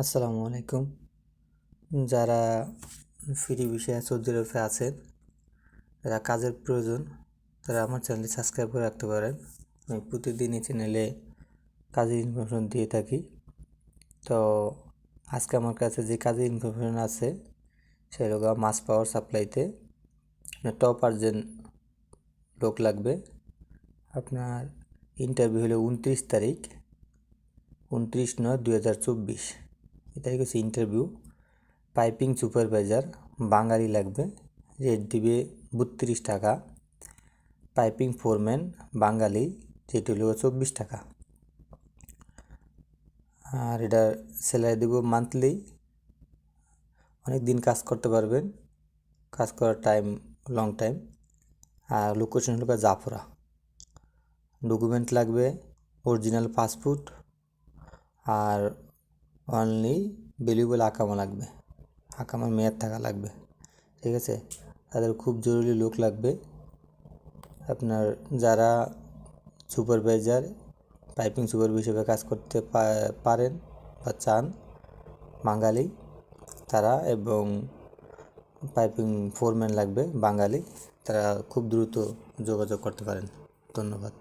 আসসালামু আলাইকুম। যারা ফ্রি বিষয়ে সৌদি আরবে আছেন, যারা কাজের প্রয়োজন, তারা আমার চ্যানেলটি সাবস্ক্রাইব করে রাখতে পারেন। আমি প্রতিদিন এই চ্যানেলে কাজের ইনফরমেশন দিয়ে থাকি। তো আজকে আমার কাছে যে কাজের ইনফরমেশন আছে সেগুলো মাছ পাওয়ার সাপ্লাইতে টপ আর্জেন্ট লোক লাগবে। আপনার ইন্টারভিউ হলো উনত্রিশ তারিখ, উনত্রিশ নয় দুই হাজার চব্বিশ। এ তারিখ হচ্ছে ইন্টারভিউ পাইপিং সুপারভাইজার বাঙালি লাগবে রেট দিবে বত্রিশ টাকা পাইপিং ফোরম্যান বাঙালি যেটি হলো চব্বিশ টাকা। আর এটা স্যালারি দেবো মান্থলি অনেক দিন কাজ করতে পারবেন, কাজ করার টাইম লং টাইম আর লোকেশন হলো জাফরা। ডকুমেন্ট লাগবে অরিজিনাল পাসপোর্ট আর অনলি ভ্যালুয়েবল আকামা লাগবে। আকামার মেয়াদ থাকা লাগবে। ঠিক আছে? তাদের খুব জরুরি লোক লাগবে। আপনার যারা সুপারভাইজার পাইপিং সুপার হিসেবে কাজ করতে পারেন বা চান, বাঙালি তারা এবং পাইপিং ফোরম্যান লাগবে, বাঙালি তারা খুব দ্রুত যোগাযোগ করতে পারেন। ধন্যবাদ।